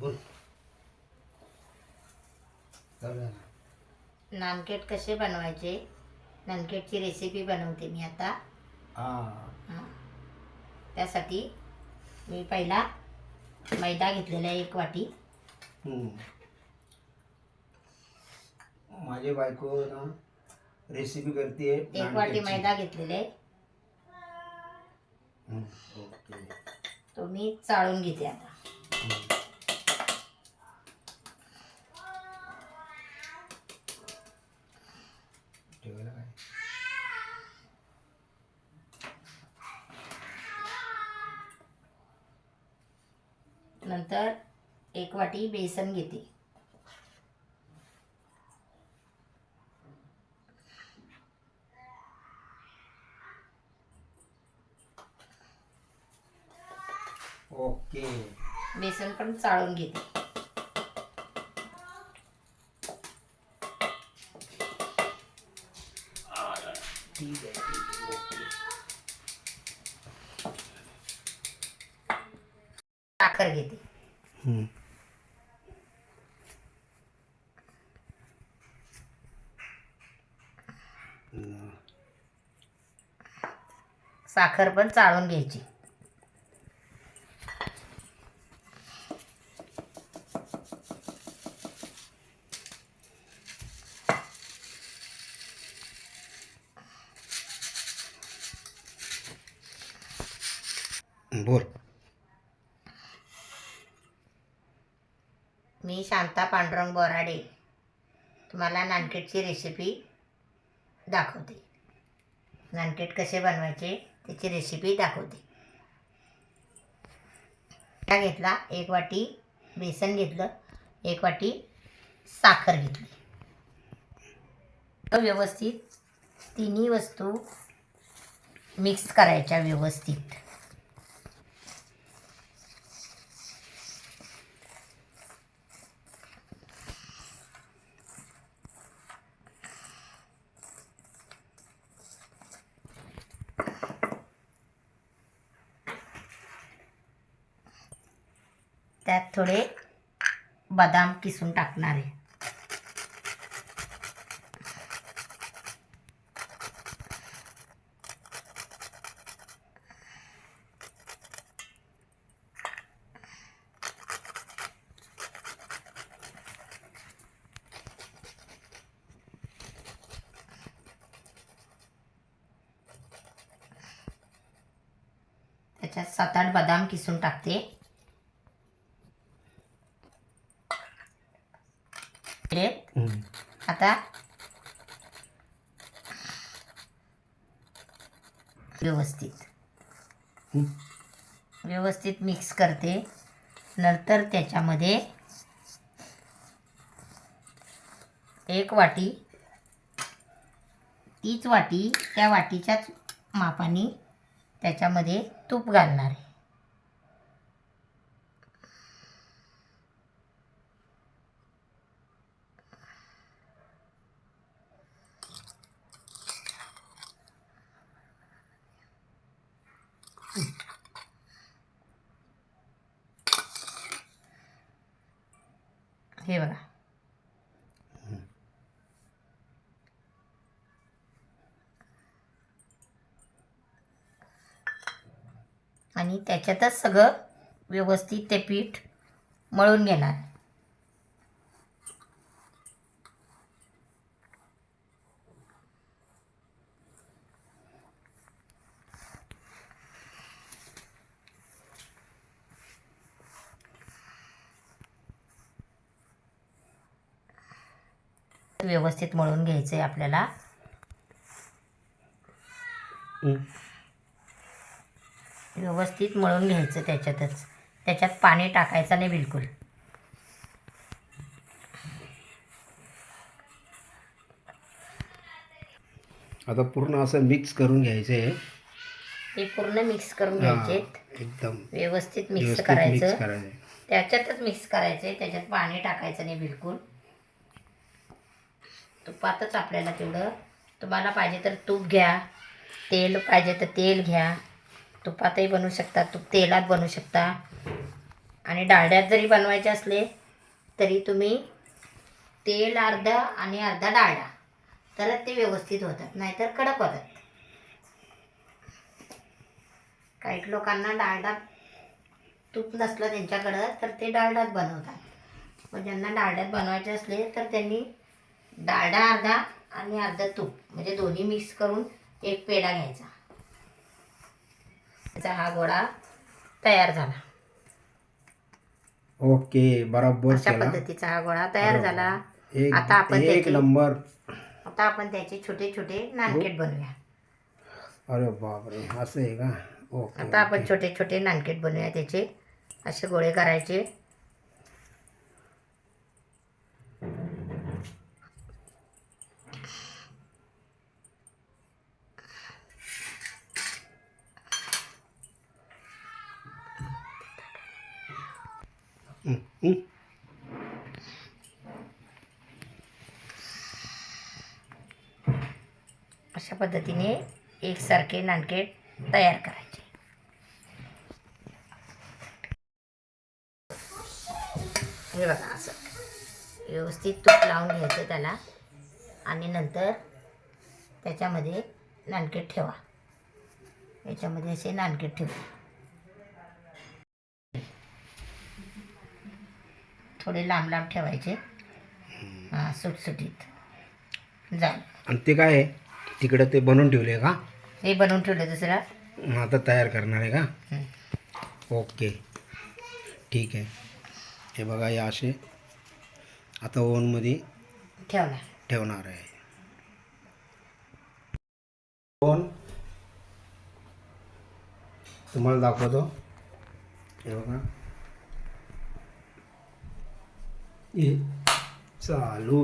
बोल. नानकेट कसे बनवायचे? नानकेटची रेसिपी बनवते मी आता. हा. त्यासाठी मी पहिला मैदा घेतलेला आहे एक वाटी. माझी बायको ना रेसिपी करते एक वाटी मैदा घेतलेला. आहे ओके. तो मी चाळून घेते आता ठेवायला काय नंतर एक वाटी बेसन घेते. ओके. बेसन पण चाळून घेते. ठीक आहे साखर घेते. साखर पण चाळून घ्यायची. बोल. मी शांता पांडुरंग बोराडे तुम्हाला नानकेटची रेसिपी दाखवते. नानकेट कसे बनवायचे त्याची रेसिपी दाखवते. काय घेतला एक वाटी बेसन घेतलं एक वाटी साखर घेतली. तर व्यवस्थित तिन्ही वस्तू मिक्स करायच्या व्यवस्थित. त्यात थोडे बदाम किसून टाकणार आहे. त्याच्यात सात आठ बदाम किसून टाकते. हम्म. आता. व्यवस्थित. व्यवस्थित मिक्स करते. नंतर त्याच्यामध्ये एक वाटी तीच वाटी त्या वाटीच्याच मापाने त्याच्यामध्ये तूप घालणार आहे. हे बघा. आणि त्याच्यातच सगळं व्यवस्थित ते पीठ मळून घेणार. व्यवस्थित मळून घ्यायचं आहे आपल्याला. व्यवस्थित मळून घ्यायचं त्याच्यातच. त्याच्यात पाणी टाकायचं नाही बिलकुल. आता पूर्ण असं मिक्स करून घ्यायचं आहे ते पूर्ण मिक्स करून घ्यायचे एकदम. व्यवस्थित मिक्स व्यवस्थित करायचं. मिक्स करायचं त्याच्यातच मिक्स करायचं त्याच्यात पाणी टाकायचं नाही बिलकुल. तुपातच आपल्याला तेवढं. तुम्हाला पाहिजे तर तूप घ्या. तेल पाहिजे तर तेल घ्या. तुपातही बनवू शकता तूप तेलात बनवू शकता. आणि डाळड्यात जरी बनवायचे असले तरी तुम्ही तेल अर्धा आणि अर्धा डाळडा. तरच ते व्यवस्थित होतात नाहीतर कडक होतात. काही लोकांना डाळडा तूप नसलं त्यांच्याकडं तर ते डाळडात बनवतात. मग ज्यांना डाळड्यात बनवायचे असले तर त्यांनी डाळडा अर्धा आणि अर्धा तूप. म्हणजे दोन्ही मिक्स करून एक पेढा घ्यायचा. त्याचा हा गोळा तयार झाला. ओके बरोबर अशा केला. पद्धतीचा हा गोळा तयार झाला. एक आता आपण एक त्याची- नंबर. आता आपण त्याचे छोटे छोटे नानकेट बनवूया. अरे बापरे असं आहे का? ओके आता आपण छोटे छोटे नानकेट बनवूया त्याचे. असे गोळे करायचे. अशा पद्धतीने एकसारखे नानकेट तयार करायचे. हे बघा असं. व्यवस्थित तूप लावून घ्यायचं त्याला. आणि नंतर त्याच्यामध्ये नानकेट ठेवा. याच्यामध्ये असे नानकेट ठेवा. थोडे लांब लांब ठेवायचे. हां सुटसुटीत. झालं आणि ते काय आहे? तिकडं ते बनवून ठेवले का? हे बनवून ठेवलं दुसरा. आता तयार करणार आहे का. ओके. ठीक आहे. हे बघा हे असे आता ओव्हनमध्ये ठेवला ठेवणार आहे. ओव्हन. तुम्हाला दाखवतो. हे बघा हे चालू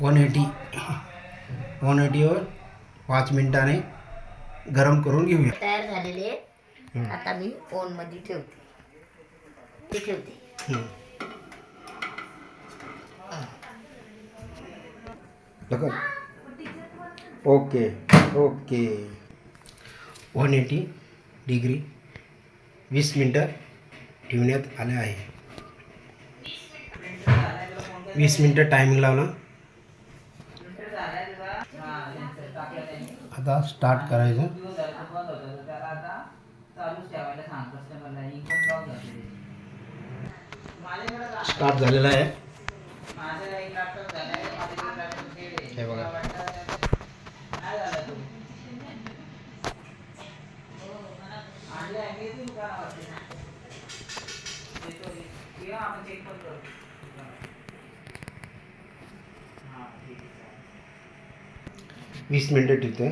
वन एटी वन एटीवर पाच मिनिटाने गरम करून घेऊया. तयार झालेले आता मी ओव्हनमध्ये ठेवते. ते ठेवते. हं. Okay okay. One eighty degree वीस मिनटं ठेवण्यात आले आहे. वीस मिनटं टायमिंग लावला. आता स्टार्ट करायचं. स्टार्ट झालेला आहे हे बघा वीस मिनटं ठेवते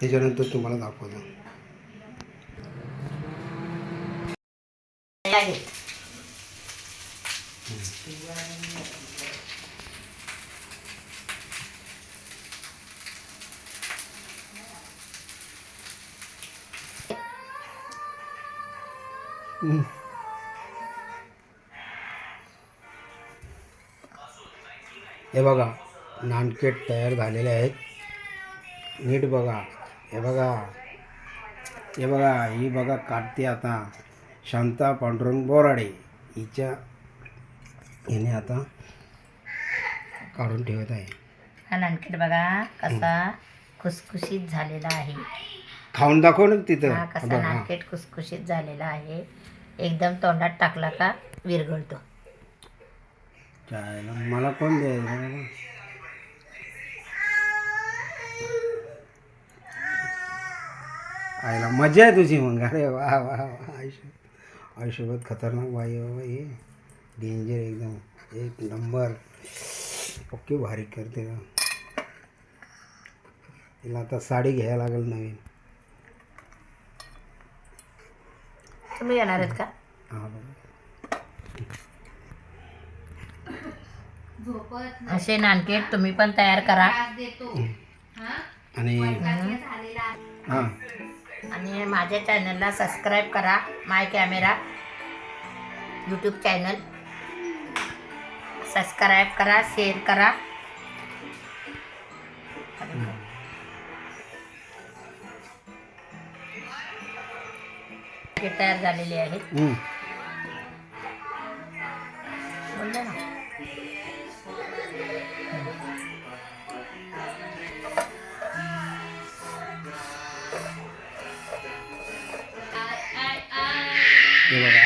त्याच्यानंतर तुम्हाला दाखवतो. हे हे बघा नानकेट तयार झालेले आहेत. नीट बघा हे बघा. हे बघा ही बघा काढते आता शांता पांडुरंग बोराडे. हिच्या हिने आता काढून ठेवत आहे. हा नानकेट बघा कसा खुसखुशीत झालेला आहे. खाऊन दाखव ना तिथं. हा कसा. नानकेट खुसखुशीत झालेला आहे. एकदम तोंडात टाकला का विरघळतो. चायला. मला कोण द्यायचं? आईला मजा आहे तुझी मग. अरे वा वा वा. आयुष्य आयुष्यभर खतरनाक बाई बाबा हे. डेंजर एकदम. एक नंबर. ओके भारी करते. का तिला आता साडी घ्यायला लागेल नवीन. तुम्ही येणार आहेत का? हा असे नानकेट तुम्ही पण तयार करा. आणि हां. आणि माझ्या चॅनलला सबस्क्राईब करा my camera YouTube channel. Subscribe करा शेअर करा. हे तयार झालेले आहेत. बोलले ना. हे बघा असं